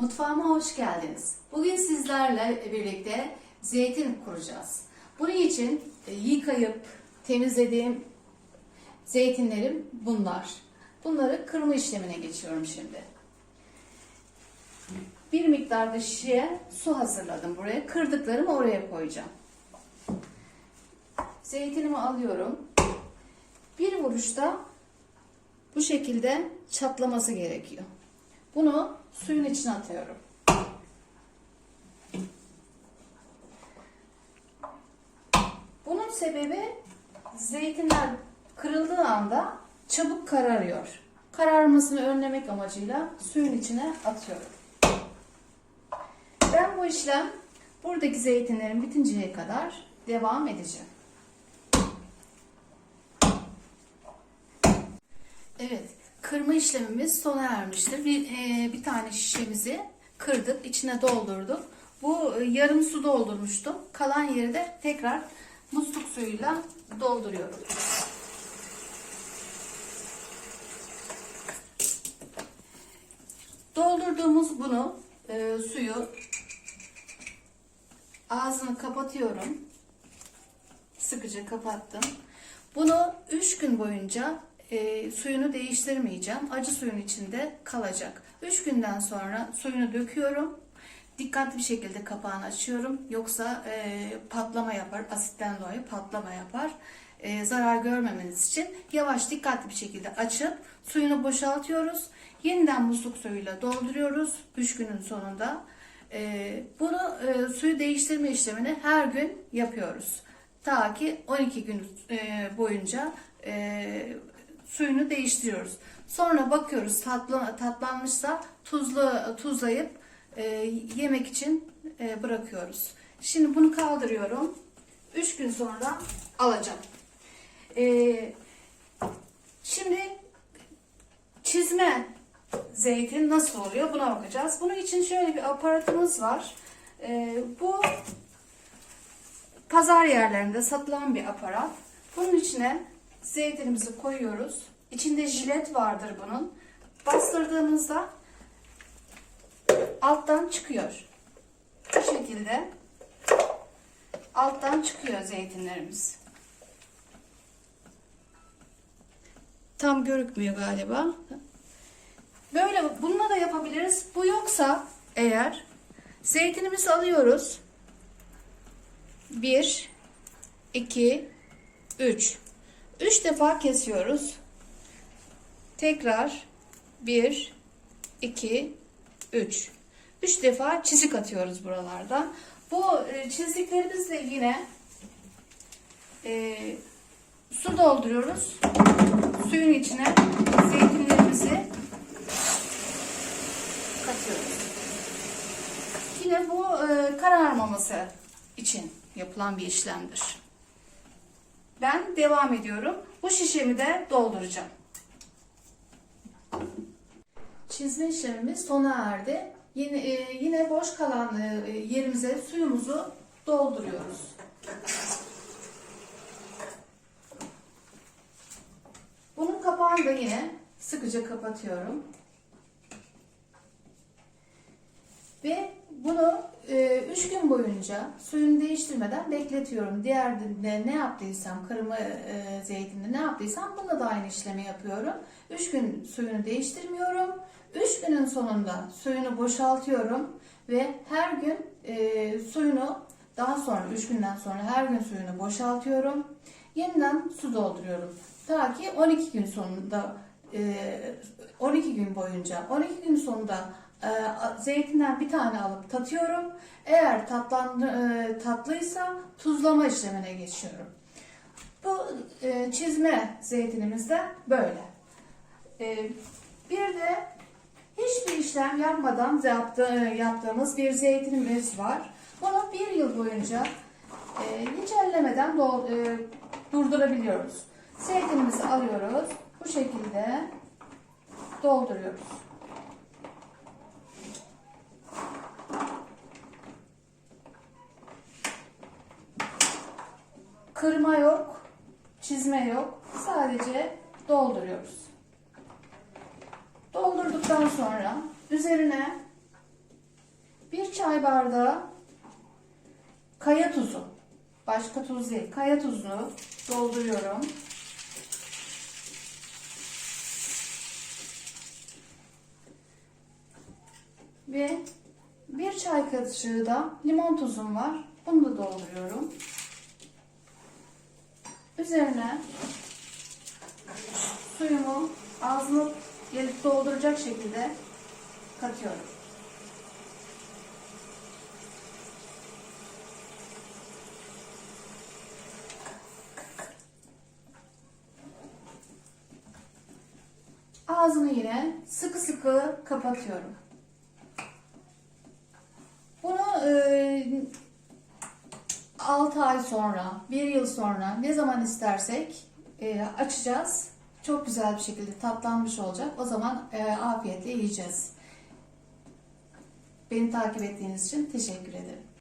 Mutfağıma hoş geldiniz. Bugün sizlerle birlikte zeytin kuracağız. Bunun için e, yıkayıp temizlediğim zeytinlerim bunlar. Bunları kırma işlemine geçiyorum şimdi. Bir miktar da şişeye su hazırladım buraya. Kırdıklarımı oraya koyacağım. Zeytinimi alıyorum. Bir vuruşta bu şekilde çatlaması gerekiyor. Bunu suyun içine atıyorum. Bunun sebebi zeytinler kırıldığı anda çabuk kararıyor. Kararmasını önlemek amacıyla suyun içine atıyorum. Ben bu işlem buradaki zeytinlerin bitinceye kadar devam edeceğim. Evet, kırma işlemimiz sona ermiştir. Bir, e, bir tane şişemizi kırdık, içine doldurduk. Bu e, yarım su doldurmuştum. Kalan yeri de tekrar musluk suyuyla dolduruyorum. Doldurduğumuz bunu, e, suyu ağzını kapatıyorum. Sıkıca kapattım. Bunu 3 gün boyunca e, suyunu değiştirmeyeceğim. Acı suyun içinde kalacak. 3 günden sonra suyunu döküyorum. Dikkatli bir şekilde kapağını açıyorum. Yoksa e, patlama yapar. Asitten dolayı patlama yapar. E, zarar görmemeniz için yavaş dikkatli bir şekilde açıp suyunu boşaltıyoruz. Yeniden musluk suyuyla dolduruyoruz 3 günün sonunda. E, bunu e, suyu değiştirme işlemini her gün yapıyoruz. Ta ki 12 gün e, boyunca e, suyunu değiştiriyoruz. Sonra bakıyoruz tatlı, tatlanmışsa tuzlu tuzlayıp e, yemek için e, bırakıyoruz. Şimdi bunu kaldırıyorum. 3 gün sonra alacağım. E, şimdi çizme zeytin nasıl oluyor buna bakacağız. Bunun için şöyle bir aparatımız var. E, bu pazar yerlerinde satılan bir aparat. Bunun içine zeytinimizi koyuyoruz. İçinde jilet vardır bunun. Bastırdığımızda alttan çıkıyor. Bu şekilde alttan çıkıyor zeytinlerimiz. Tam görükmüyor galiba. Böyle bununla da yapabiliriz. Bu yoksa eğer zeytinimizi alıyoruz. 1 2 3 3 defa kesiyoruz. Tekrar 1 2 3 3 defa çizik atıyoruz buralarda. Bu e, çiziklerimizle yine e, su dolduruyoruz. Suyun içine zeytinlerimizi katıyoruz. Yine bu e, kararmaması için yapılan bir işlemdir. Ben devam ediyorum. Bu şişemi de dolduracağım. Çizme işlemimiz sona erdi. Yine, e, yine boş kalan e, yerimize suyumuzu dolduruyoruz. Bunun kapağını da yine sıkıca kapatıyorum. Ve bunu 3 gün boyunca suyunu değiştirmeden bekletiyorum. Diğer de ne yaptıysam, kırmızı e, zeytinde ne yaptıysam bunda da aynı işlemi yapıyorum. 3 gün suyunu değiştirmiyorum. 3 günün sonunda suyunu boşaltıyorum ve her gün e, suyunu daha sonra 3 günden sonra her gün suyunu boşaltıyorum. Yeniden su dolduruyorum. Ta ki 12 gün sonunda e, 12 gün boyunca 12 gün sonunda zeytinden bir tane alıp tatıyorum. Eğer tatlandı, e, tatlıysa tuzlama işlemine geçiyorum. Bu e, çizme zeytinimiz de böyle. E, bir de hiçbir işlem yapmadan yaptı, yaptığımız bir zeytinimiz var. Bunu bir yıl boyunca hiç ellemeden durdurabiliyoruz. Zeytinimizi alıyoruz. Bu şekilde dolduruyoruz. Kırma yok, çizme yok. Sadece dolduruyoruz. Doldurduktan sonra üzerine çay bardağı kaya tuzu. Başka tuz değil. Kaya tuzu dolduruyorum. Ve bir çay kaşığı da limon tuzum var. Bunu da dolduruyorum. Üzerine suyumu ağzını gelip dolduracak şekilde katıyorum. Ağzını yine sıkı sıkı kapatıyorum. Bunu e, 6 ay sonra, 1 yıl sonra ne zaman istersek e, açacağız. Çok güzel bir şekilde tatlanmış olacak. O zaman e, afiyetle yiyeceğiz. Beni takip ettiğiniz için teşekkür ederim.